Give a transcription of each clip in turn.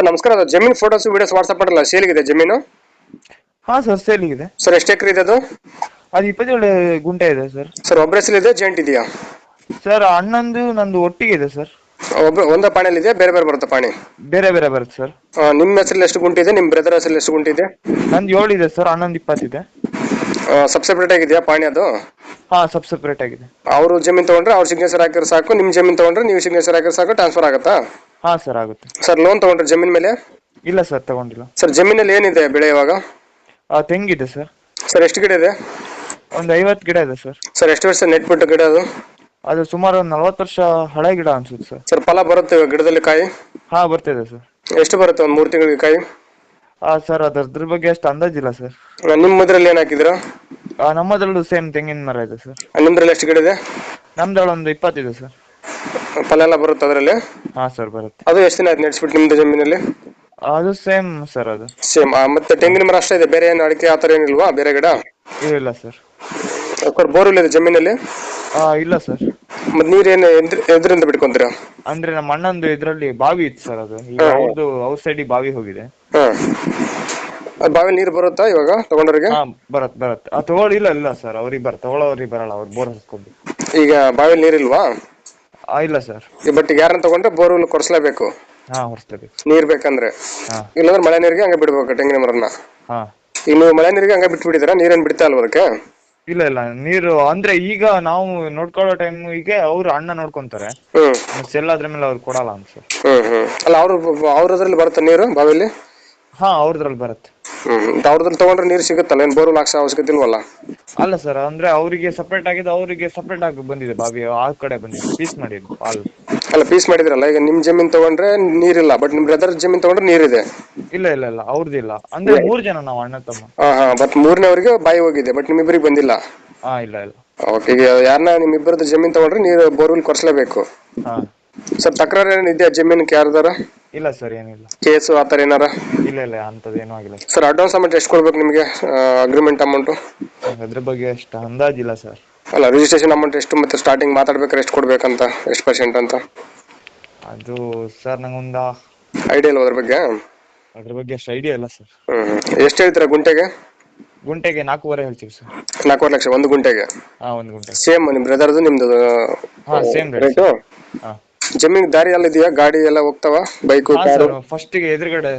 Sir ನಮಸ್ಕಾರ. ಅದು ಜಮೀನ್ ಫೋಟೋಸ್ ವಿಡಿಯೋಸ್ ವಾಟ್ಸಪ್ ಮಾಡಲ್ಲ ಇದೆ ಜಮೀನು? ಹಾ ಸರ್ ಇದೆ ಸರ್ ಎಷ್ಟು ಎಕರೆ ಇದೆ ಅದು? ಅದು ಇಪ್ಪತ್ತೇಳು ಗುಂಟೆ ಇದೆ ಸರ್. ಸರ್ ಒಬ್ಬರ ಇದೆ ಜೆಂಟ್ ಇದೆಯಾ? ಸರ್ ಅಣ್ಣಂದು ನಂದು ಒಟ್ಟಿಗೆ ಇದೆ ಸರ್. ಒಬ್ಬ ಒಂದೇ ಪಾಣಿಯಲ್ಲಿ ಇದೆ ಬೇರೆ ಬೇರೆ ಬರುತ್ತೆ ಪಾಣಿ? ಬೇರೆ ಬೇರೆ ಬರುತ್ತೆ ಸರ್. ಆ, ನಿಮ್ಮ ಹೆಸರಲ್ಲಿ ಎಷ್ಟು ಗುಂಟೆ ಇದೆ ನಿಮ್ಮ ಬ್ರದರ್ ಹೆಸರಲ್ಲಿ ಎಷ್ಟು ಗುಂಟೆ ಇದೆ? ನಂದು ಏಳು ಇದೆ ಸರ್ ಹನ್ನೊಂದು ಇಪ್ಪತ್ತಿದೆ ಸಬ್ ಸೆಪರೇಟ್ ಆಗಿದೆಯಾ ಪಾಣಿ ಅದು? ಹಾ ಸಬ್ ಸಪ್ರೇಟ್ ಆಗಿದೆ. ಅವರು ಜಮೀನು ತೊಗೊಂಡ್ರೆ ಅವ್ರ ಸಿಗ್ನೇಚರ್ ಹಾಕಿದ್ರೆ ಸಾಕು ನಿಮ್ಮ ಜಮೀನು ತಗೊಂಡ್ರೆ ನೀವು ಸಿಗ್ನೇಚರ್ ಹಾಕಿದ್ರೆ ಸಾಕು ಟ್ರಾನ್ಸ್ಫರ್ ಆಗುತ್ತಾ? ಹಾ ಸರ್ ಆಗುತ್ತೆ. ಸರ್ ಲೋನ್ ತಗೊಂಡ್ರೆ ಜಮೀನ್ ಮೇಲೆ? ಇಲ್ಲ ಸರ್ ತಗೊಂಡಿಲ್ಲ. ಸರ್ ಜಮೀನಲ್ಲಿ ಏನಿದೆ ಬೆಳೆ ಇವಾಗ? ಆ, ತೆಂಗಿದೆ ಸರ್. ಸರ್ ಎಷ್ಟು ಗಿಡ ಇದೆ? ಒಂದು ಐವತ್ತು ಗಿಡ ಇದೆ ಸರ್. ಸರ್ ಎಷ್ಟು ವರ್ಷ ನೆಟ್ ಬಿಟ್ಟು ಗಿಡ ಅದು? ಅದು ಸುಮಾರು ಒಂದು ನಲ್ವತ್ತು ವರ್ಷ ಹಳೆ ಗಿಡ ಅನ್ಸುತ್ತೆ ಸರ್. ಸರ್ ಫಲ ಬರುತ್ತೆ ಇವಾಗ ಗಿಡದಲ್ಲಿ ಕಾಯಿ? ಹಾ ಬರ್ತಿದೆ ಸರ್. ಎಷ್ಟು ಬರುತ್ತೆ ಒಂದು ಮೂರು ತಿಂಗಳಿಗೆ ಕಾಯಿ? ಆ ಸರ್ ಅದ್ರ ಬಗ್ಗೆ ಅಷ್ಟು ಅಂದಾಜಿಲ್ಲ ಸರ್. ಆ, ನಿಮ್ಮ ಇದ್ರಲ್ಲಿ ಏನು ಹಾಕಿದ್ದೀರಾ? ಆ, ನಮ್ಮದ್ರಲ್ಲೂ ಸೇಮ್ ತೆಂಗಿನ ಮರ ಇದೆ ಸರ್. ಆ, ನಿಮ್ದ್ರಲ್ಲಿ ಎಷ್ಟು ಗಿಡ ಇದೆ? ನಮ್ದ್ರಲ್ಲಿ ಒಂದು ಇಪ್ಪತ್ತಿದೆ ಸರ್. ಫಲ ಎಲ್ಲ ಬರುತ್ತೆ ಅದರಲ್ಲಿ? ಹಾ ಸರ್ ಬರುತ್ತೆ. ಅದು ಎಷ್ಟು ದಿನ ಆಯ್ತು ನೆಡ್ಸ್ಬಿಟ್ಟು ನಿಮ್ದು ಜಮೀನಲ್ಲಿ? ಅದು ಸೇಮ್ ಸರ್ ಅದು. ಸೇಮ್ ಮತ್ತೆ ತೆಂಗಿನ ಮರ ಅಷ್ಟೇ ಇದೆ ಬೇರೆ ಏನು ಅಡಿಕೆ ಆ ತರ ಏನಿಲ್ವಾ ಬೇರೆ ಗಿಡ? ಇಲ್ಲ ಸರ್ ಸರ್ ಬೋರ್ವೆಲ್ ಇದೆ ಜಮೀನಲ್ಲಿ? ಆ, ಇಲ್ಲ ಸರ್ ಮತ್ತೆ ನೀರೇನು ಎದ್ರ ಎದ್ರಿಂದ ಬಿಟ್ಕೊಂತೀರಾ? ಅಂದ್ರೆ ನಮ್ಮ ಅಣ್ಣಂದು ಇದ್ರಲ್ಲಿ ಬಾವಿ ಇತ್ತು ಸರ್ ಅದು. ಈಗ ಅವ್ರದ್ದು ಔಟ್ ಸೈಡ್ ಬಾವಿ ಹೋಗಿದೆ. ಹಾ. ಬಾವಿ ನೀರು ಬರುತ್ತಾ ಇವಾಗ ತಗೊಂಡವ್ರಿಗೆ ಹಾ ಬರತ್ ಬರತ್. ಆ ತಗೊಳ್ಳಿ ಇಲ್ಲ ಇಲ್ಲ ಸರ್ ಅವ್ರಿಗೆ ಬರ ತಗೊಳ್ಳೋರಿಗೆ ಬರಲ್ಲ ಅವ್ರು ಬೋರ್ ಹಾಸ್ಕೊಂಡು. ಈಗ ಬಾವಿ ನೀರಿಲ್ವಾ? ಇಲ್ಲ ಸರ್. ಬಟ್ ಯಾರನ್ನ ತಗೊಂಡ್ರೆ ಬೋರ್ವೆಲ್ ಕೊರ್ಸ್ಲೇಬೇಕು ಹಾ ಹೊರಸ್ಲೇಬೇಕು ನೀರ್ ಬೇಕಂದ್ರೆ. ಹಾ. ಇಲ್ಲಾಂದ್ರೆ ಮಳೆ ನೀರಿಗೆ ಹಂಗ ಬಿಡ್ಬೇಕು ತೆಂಗಿನ ಮರನ್ನ ಹಾ. ಈಗ ನೀವು ಮಳೆ ನೀರಿಗೆ ಹಂಗೆ ಬಿಟ್ಬಿಟ್ಟಿದ್ದೀರಾ ನೀರೇನ್ ಬಿಡ್ತಾ ಅಲ್ವ ಅದಕ್ಕೆ? ಇಲ್ಲ ಇಲ್ಲ. ನೀರು ಅಂದ್ರೆ ಈಗ ನಾವು ನೋಡ್ಕೊಳ್ಳೋ ಟೈಮಿಗೆ ಅವ್ರು ಅಣ್ಣ ನೋಡ್ಕೊಂತಾರೆ. ಹ್ಮ್. ಸೆಲ್ ಅದ್ರ ಮೇಲೆ ಅವ್ರು ಕೊಡಲ್ಲ ಅಂತ ಸರ್. ಹ್ಮ್ ಹ್ಮ್. ಅಲ್ಲ ಅವ್ರ ಅವ್ರದ್ರಲ್ಲಿ ಬರುತ್ತೆ ನೀರು ಬಾವಿಲಿ? ಹಾ ಅವ್ರದ್ರಲ್ಲಿ ಬರುತ್ತೆ. ಹ್ಮ್ ತಗೊಂಡ್ರೆ ನೀರು ಸಿಗುತ್ತಲ್ಲ? ಏನ್ ಬೋರ್ವೆಲ್ ಹಾಕ್ಸೋ ಅವಶ್ಯಕತೆ ಇಲ್ವಲ್ಲ? ಅಲ್ಲ ಸರ್ ಅಂದ್ರೆ ಅವರಿಗೆ ಸಪ್ರೇಟ್ ಆಗಿದೆ ಅವರಿಗೆ ಸಪ್ರೇಟ್ ಆಗಿ ಬಂದಿದೆ ಬಾವಿ ಆ ಕಡೆ ಬಂದಿದೆ ಪೀಸ್ ಮಾಡಿದ್ರು ಹಾಲ್ ಅಲ್ಲ ಪೀಸ್ ಮಾಡಿದ್ರಲ್ಲ ಈಗ ನಿಮ್ ಜಮೀನ್ ತಗೊಂಡ್ರೆ ನೀರಿಲ್ಲ ಬಟ್ ನಿಮ್ ಬ್ರದರ್ ಜಮೀನ್ ತಗೊಂಡ್ರೆ ನೀರಿದೆ. ಇಲ್ಲ ಇಲ್ಲ ಇಲ್ಲ ಅವ್ರದ್ದಿಲ್ಲ ಅಂದ್ರೆ ಮೂರ್ ಜನ ನಾವು ಅಣ್ಣ ತಮ್ಮ. ಹಾ ಹಾ ಬಟ್ ಮೂರನೇವರಿಗೆ ಬಾಯಿ ಹೋಗಿದೆ ಬಟ್ ನಿಮ್ಮಿಬ್ಬರಿಗೆ ಬಂದಿಲ್ಲ. ಹಾ ಇಲ್ಲ ಇಲ್ಲ. ಓಕೆ ಈಗ ಯಾರನ್ನ ನಿಮ್ಮಿಬ್ಬರದ್ದು ಜಮೀನ್ ತಗೊಂಡ್ರೆ ನೀರು ಬೋರ್ವೆಲ್ ಕೊರ್ಸ್ಲೇಬೇಕು. ಹಾ. ಸರ್ ತಕರಾರು ಏನಿದೆಯಾ ಜಮೀನ್ ಯಾರ್ದಾರ? ಇಲ್ಲ ಸರ್ ಏನಿಲ್ಲ. ಕೇಸ್ ಆ ಥರ ಏನಾರ? ಇಲ್ಲ ಇಲ್ಲ ಅಂಥದ್ದು ಏನೂ ಆಗಿಲ್ಲ ಸರ್. ಅಡ್ವಾನ್ಸ್ ಅಮೌಂಟ್ ಎಷ್ಟು ಕೊಡ್ಬೇಕು ನಿಮಗೆ ಅಗ್ರಿಮೆಂಟ್ ಅಮೌಂಟು ಅದ್ರ ಬಗ್ಗೆ ಅಷ್ಟು ಅಂದಾಜಿಲ್ಲ ಸರ್. ಅಲ್ಲ ರಿಜಿಸ್ಟ್ರೇಷನ್ ಅಮೌಂಟ್ ಎಷ್ಟು ಮತ್ತೆ ಸ್ಟಾರ್ಟಿಂಗ್ ಮಾತಾಡ್ಬೇಕಾದ್ರೆ ಎಷ್ಟು ಕೊಡ್ಬೇಕಂತ ಎಷ್ಟು ಪರ್ಸೆಂಟ್ ಅಂತ? ಅದು ಸರ್ ನಂಗೊಂದು ಐಡಿಯಾ ಇಲ್ಲ ಅದ್ರ ಬಗ್ಗೆ? ಅದ್ರ ಬಗ್ಗೆ ಅಷ್ಟು ಐಡಿಯಾ ಇಲ್ಲ ಸರ್. ಹ್ಮ್ ಎಷ್ಟು ಹೇಳ್ತೀರಾ ಗುಂಟೆಗೆ? ಗುಂಟೆಗೆ ನಾಲ್ಕೂವರೆ ಹೇಳ್ತೀವಿ ಸರ್. ನಾಲ್ಕೂವರೆ ಲಕ್ಷ ಒಂದು ಗುಂಟೆಗೆ? ಹಾಂ ಒಂದು ಗುಂಟೆ. ಸೇಮ್ ನಿಮ್ಮ ಬ್ರದರ್ದು ನಿಮ್ದು ಹಾ ಸೇಮ್ ರೇಟು ಹಾ. ಜಮೀನ್ ದಾರಿ ಎಲ್ಲ ಇದೆಯಾ? ಗಾಡಿ ಎಲ್ಲ ಹೋಗ್ತಾವ? ಬೈಕು ಕಾರು ಫಸ್ಟ್ ಫಸ್ಟಿಗೆ ಎದುರುಗಡೆ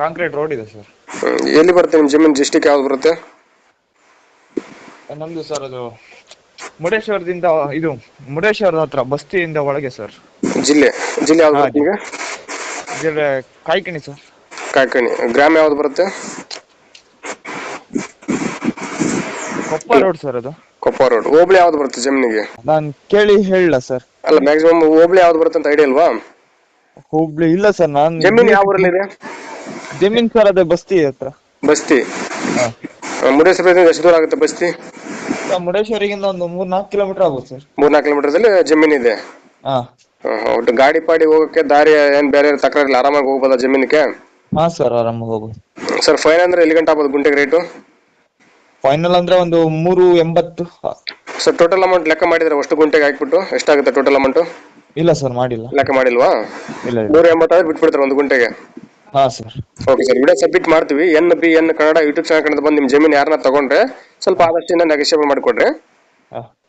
ಕಾಂಕ್ರೀಟ್ ರೋಡ್ ಇದೆ ಸರ್ ಎಲ್ಲಿ ಬರುತ್ತೆ ನಿಮ್ಮ ಜಮೀನ್? ಡಿಸ್ಟಿಕ್ ಯಾವ್ದು ಬರುತ್ತೆ? ನಮ್ದು ಸರ್ ಅದು ಮುರುಡೇಶ್ವರದಿಂದ ಇದು ಮುರುಡೇಶ್ವರದ ಹತ್ರ ಬಸ್ತಿಯಿಂದ ಒಳಗೆ ಸರ್ ಜಿಲ್ಲೆ ಜಿಲ್ಲೆ ಯಾವ್ದು ಬರುತ್ತೆ ನಿಮಗೆ? ಜಿಲ್ಲೆ ಕಾಯ್ಕಣಿ ಸರ್ ಕಾಯ್ಕಣಿ. ಗ್ರಾಮ ಯಾವ್ದು ಬರುತ್ತೆ? ಕೊಪ್ಪ ರೋಡ್ ಸರ್ ಅದು. ಕೊಪ್ಪ ರೋಡ್ ಹೋಬಳಿ ಯಾವ್ದು ಬರುತ್ತೆ ಜಮೀನಿಗೆ? ನಾನು ಕೇಳಿ ಹೇಳಲ್ಲ ಸರ್ ಅಲ್ಲ ಮ್ಯಾಕ್ಸಿಮಮ್ ಹೋಬಳಿ ಯಾವ್ದು ಬರುತ್ತೆ ಅಂತ ಐಡಿಯಾ ಅಲ್ವಾ? ಹುಬ್ಳಿ ಇಲ್ಲ ಸರ್ ನಾನ್ ಜಮೀನ್ ಯಾವ ಊರಲ್ಲಿದೆ? ಜಮೀನ್ ಸರ್ ಅದೇ ಬಸ್ತಿ ಹತ್ರ. ಬಸ್ತಿ? ಮುರುಡೇಶ್ವರದಿಂದ ಎಷ್ಟು ದೂರ ಆಗುತ್ತೆ ಬಸ್ತಿ? ಸರ್, ಮುರುಡೇಶ್ವರಿಗಿಂದ ಒಂದು ಮೂರ್ ನಾಲ್ಕು ಕಿಲೋಮೀಟರ್ ಆಗುತ್ತೆ ಸರ್. ಮೂರ್ನಾಲ್ಕು ಕಿಲೋಮೀಟರ್ದಲ್ಲಿ ಜಮೀನ್ ಇದೆ? ಹಾ. ಹಾ. ಒಟ್ಟು ಗಾಡಿ ಪಾಡಿ ಹೋಗಕ್ಕೆ ದಾರಿ ಏನ್ ಬೇರೆ ತಕರಾರಿಲ್ಲ? ಆರಾಮಾಗಿ ಹೋಗ್ಬೋದಾ ಜಮೀನಿಗೆ? ಹಾ ಸರ್ ಆರಾಮ ಹೋಗು ಸರ್ ಫೈನ್ ಅಂದ್ರೆ ಎಲ್ಲಿ ಗಂಟೆ ಆಗ್ಬೋದು ಗುಂಟೆಗೆ ರೇಟು ಫೈನಲ್ ಅಂದ್ರೆ ಒಂದು ಮೂರು ಎಂಬತ್ತು. ಸರ್ ಟೋಟಲ್ ಅಮೌಂಟ್ ಲೆಕ್ಕ ಮಾಡಿದ್ರೆ ಅಷ್ಟು ಗುಂಟೆಗೆ ಹಾಕ್ಬಿಟ್ಟು ಎಷ್ಟಾಗುತ್ತೆ ಟೋಟಲ್ ಅಮೌಂಟ್ ಇಲ್ಲ ಸರ್ ಮಾಡಿಲ್ಲ. ಲೆಕ್ಕ ಮಾಡಿಲ್ವಾ? ಇಲ್ಲ ಇಲ್ಲ. ನೂರ ಎಂಬತ್ತಾದ್ರೆ ಬಿಟ್ಬಿಡ್ತಾರೆ ಒಂದು ಗುಂಟೆಗೆ. ಹಾ sir okay sir video submit ಮಾಡ್ತೀವಿ. N B N Kannada YouTube channel ಕಡೆಯಿಂದ ಬಂದು ನಿಮ್ಮ ಜಮೀನು ಯಾರನ್ನ ತಗೊಂಡ್ರೆ ಸ್ವಲ್ಪ ಆದಷ್ಟು ಇನ್ನ ನೆಗೋಷಿಯೇಬಲ್ ಮಾಡಿಕೊಡ್ರಿ. ಹಾ.